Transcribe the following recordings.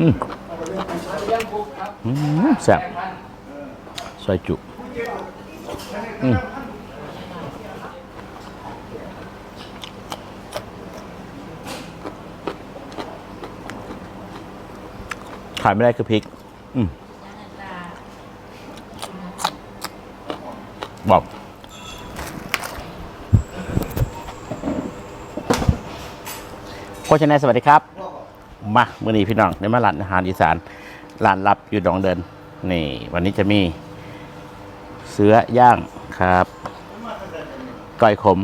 อืมอืมแซ่บซอยจุอืมขายไม่ได้คือพริก อืมบอก โฆษณาสวัสดีครับ มาเมื่อนี้พี่น้องในมาร้านอาหารอีสานร้านลับอยู่ดองเดิน นี่ วันนี้จะมี เสื้อย่างครับก้อยขม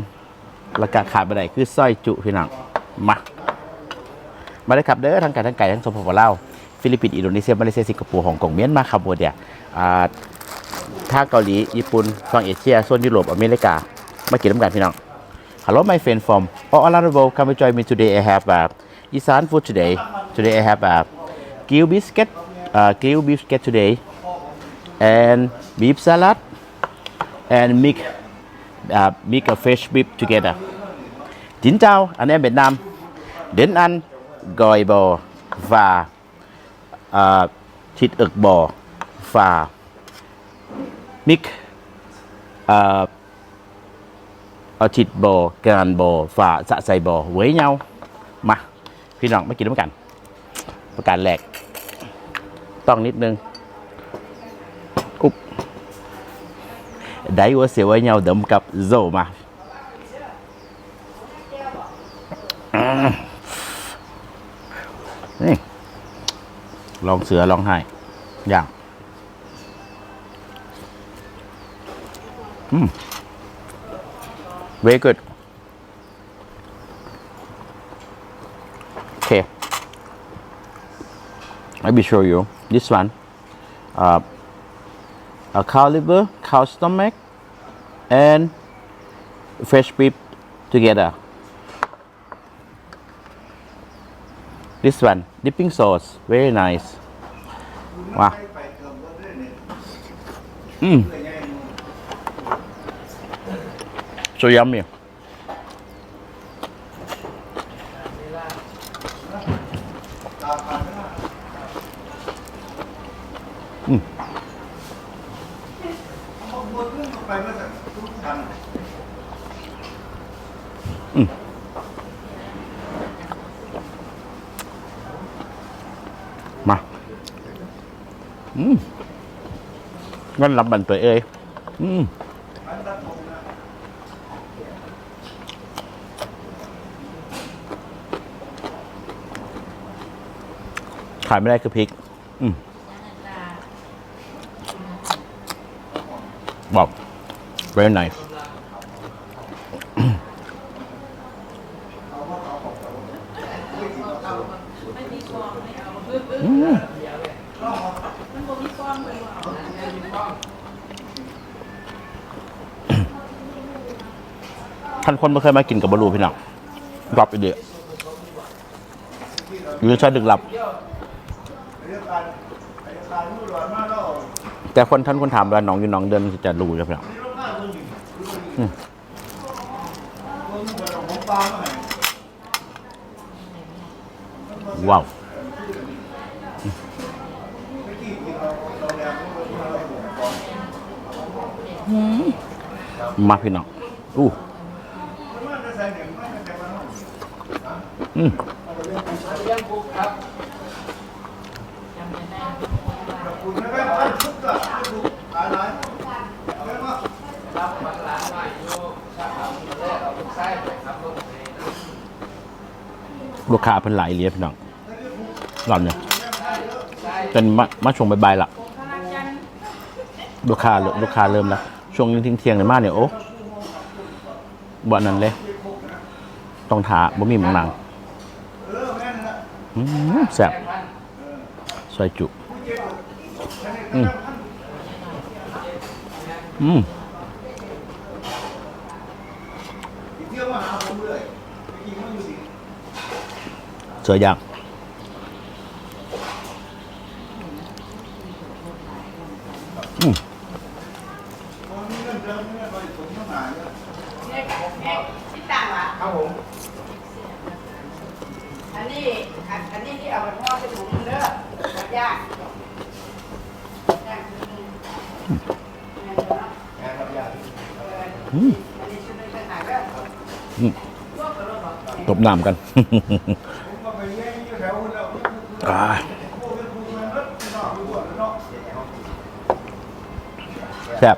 แล้วก็ขาดไปไหนคือสร้อยจุพี่น้องมา มาเลยครับเด้อทั้งไก่ทั้งไก่ทั้งสมภพเล่าฟิลิปปินส์อินโดนีเซียมาเลเซียสิงคโปร์ฮ่องกงเมียนมาคัมโบเดียอ่าถ้าเกาหลีญี่ปุ่นฝั่งเอเชียส่วนยุโรปอเมริกามากินน้ำกันพี่น้อง Hello, my friend from all around the world. Come and join me today. I have uh, Isan food today. Today I have uh, grilled biscuit, uh, grilled biscuit today, and beef salad, and mix uh, mix a fresh beef together. Xin chào anh em Việt Nam. Đến ăn gỏi bò và uh, thịt ực bò và mix uh, ờ, เอาจิตบอกานบอฝ่าสะใส่บอไว้เงามาพี่น้องมากินด้วยกันประการแรกต้องนิดนึงอุ๊บได้ว่าเสียไว้เงาเดิมกับโซมานี่ลองเสือลองไห้อย่าง อืม Very good. Okay. Let me show you this one. Uh, a cow liver, cow stomach, and fresh beef together. This one, dipping sauce, very nice. Wow. Mm. So yummy. Mm. อืมมาอืมงั้นรับบันตัวเอ้ยอืม ขายไม่ได้คือพริกอืมบอก very nice ท่านคนไม่เคยมากินกับบรูพี่น้องรับอีเดียอยู่ในชาติดึกหลับ แต่คนท่านคนถามว่าหน้องอยู่หน้องเดินจะรู้ครับพี่น้องอืม ว้าวอืมมาพี่น้องอู้อืมลูกค้าเป็นหลายเรียพี่น้องหล่อนเนี่ยจนมามาช่วงบ่ายๆละลูกค้าเริ่มลูกค้าเริ่มแล้วช่วงทิ้งเที่ยงเนี่ยมากเนี่ยโอ้บ่นั้นเลย ต้องถาบ่มีหมองนางอืมแซ่บซอยจุ ừ. Ừ. sợi giặt ừ. อันนี้อันนี้ที่เอาไปทอดกระดูกเนื้อหมดยาก ตบน้ำกันแซ่บ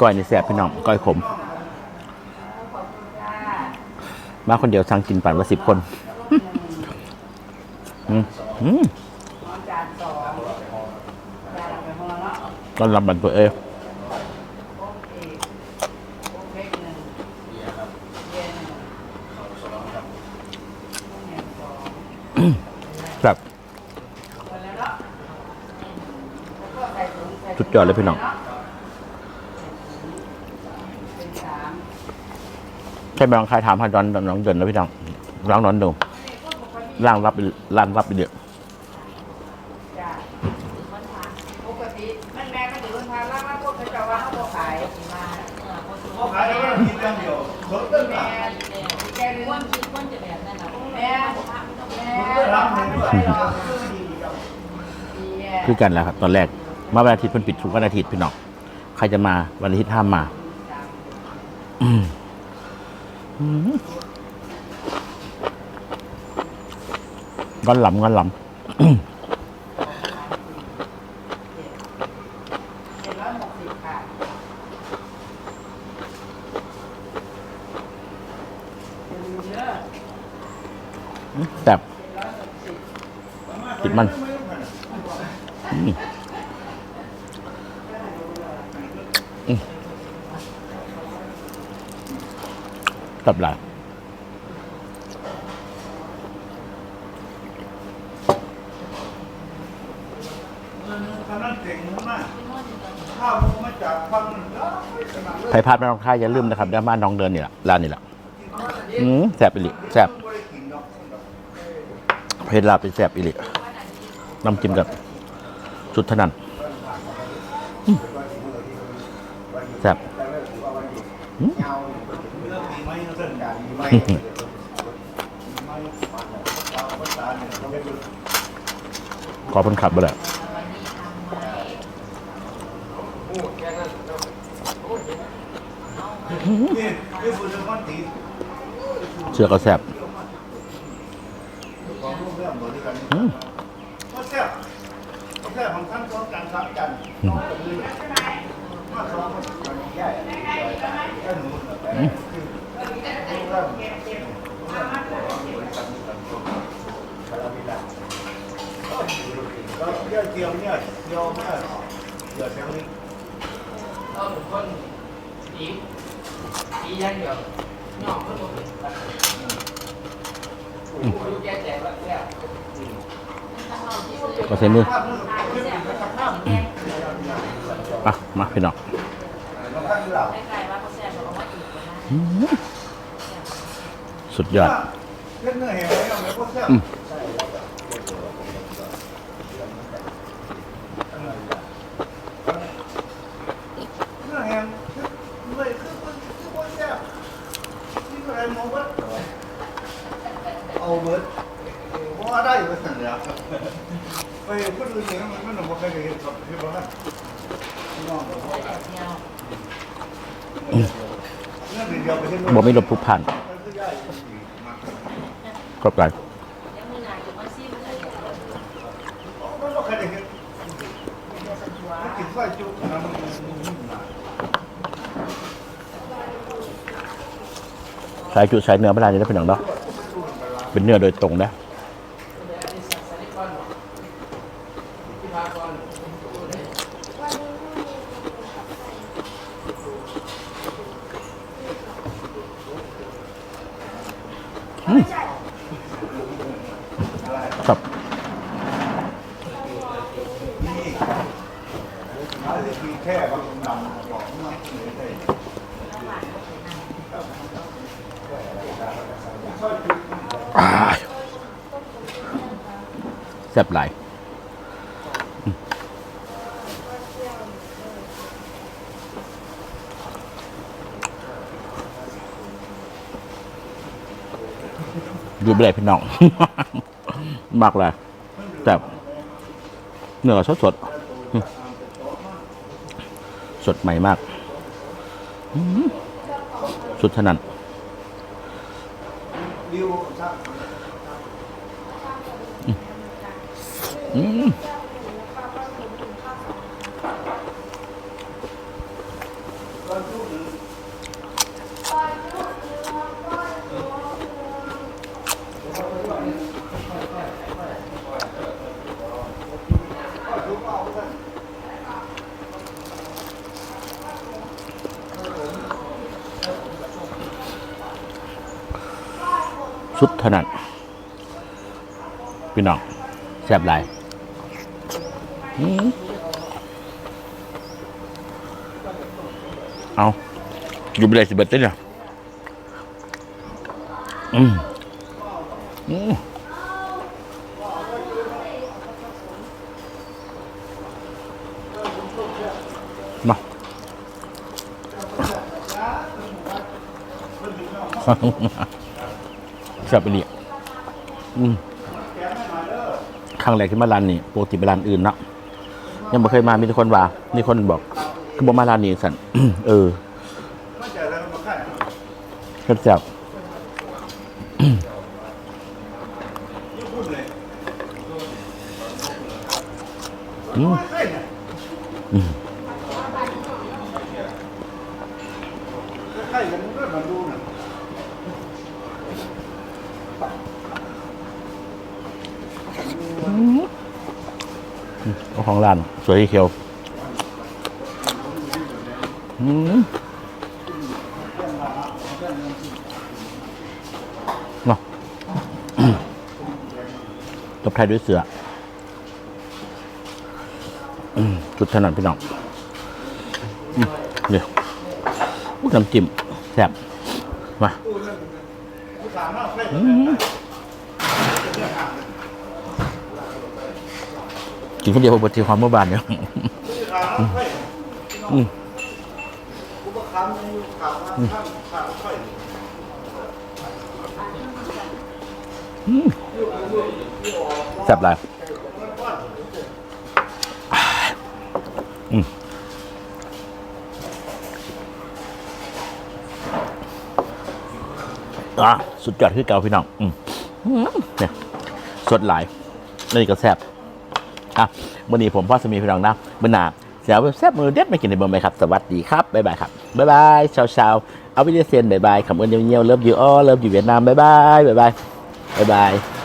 ก้อยนี่แซบพี่น้องก้อยขม มาคนเดียวสั่งกินปั่นว่าสิบคนก็รับมันตัวเอง สุดยอดเลยพี่น้องใช่ไปลองใครถามหาดอนน้องเดินแล้วพี่น้องร้องนอนดูร่างรับร่างรับไปเดี๋ยวคือกันแล้วครับ ตอนแรก มาวันอาทิตย์เพิ่นปิดทุกวันอาทิตย์พี่น้องใครจะมาวันอาทิตย์ห้ามมาก้อนหลำก้อนหลำแต่ติดมัน ตับไหลใครพลาดไม่ต้องค่ายอย่าลืมนะครับด้านบ้านน้องเดินนี่แหละร้านนี่แหละอืมแซบอิลิแซบเพชรลาบเป็นแซบอิลิน้ำจิ้มกับสุดถนันแซ่บ ขอคนขับไปแหละเชือกกระแสบอืม 뛰어면 뛰어면 여성이 어, 그건 이 이양형 형 그거 됐 다. 음. có thể mưa à mắc phải đọc สุดยอดอืม ไม่ลบทุกพันขอบใจสายจุดสายเนื้อเวลาจะได้เป็นอย่างเนาะเป็นเนื้อโดยตรงนะ ครับแซ่บไหล ยู่ไปเลยพี่น้อง มากเลยแต่เนื้อสดสดสดใหม่มากสุดถนัดอืม ตอนทุกหนึ่งทุกเอาไป สุดถนัดพี่น้องแซ่บหลายเอาอยู่ไปเลยสิบเบิดเนอะอืมอืมมาฮ่า แซ่บไปเลยอืมครั้งแรกที่มาร้านนี้ปกติไปร้านอื่นเนาะยังไม่เคยมามีแต่คนว่ามีคนบอกคือบอกมาร้านนี้สันเออมันจะอะไรมาขายแซ่บญี่ปุ่นเลยๆอืม เฮ้ยใกล้กันก็มาดูนะ เจ้า ของร้าน สวยเขียวเนาะตบไทายด้วยเสือจุดถนัดพี่น้องเดี๋ยวน้ำจิ้มแซ่บมา กเลยอืมกินคนเดียวปกติความเมื่อบานเนี่ยผู้สาวมากเลยอืมผู้ประคำยังอยู่ข่าวว่าข้ามข่าวค่อยแซ่บหลายอืมอะสุดยอดคือเกาพี่น้องอืมอืมเนี่ยสดหลายนี่ก็แซ่บ อะวันนี้ผมพ่อสมีพี่น้องนะบันหนาเสียวแซ่บมือเด็ดไม่กินในเบอร์ไหมครับ สวัสดีครับ บ๊ายบายครับ บ๊ายบายเช้าวชาๆเอาวิดีโอเซียนบ๊ายบายคำเอิญเยี่ยวๆเลิฟยูอ้อเลิฟอยู่เวียดนามบ๊ายบายบ๊ายบายบ๊ายบาย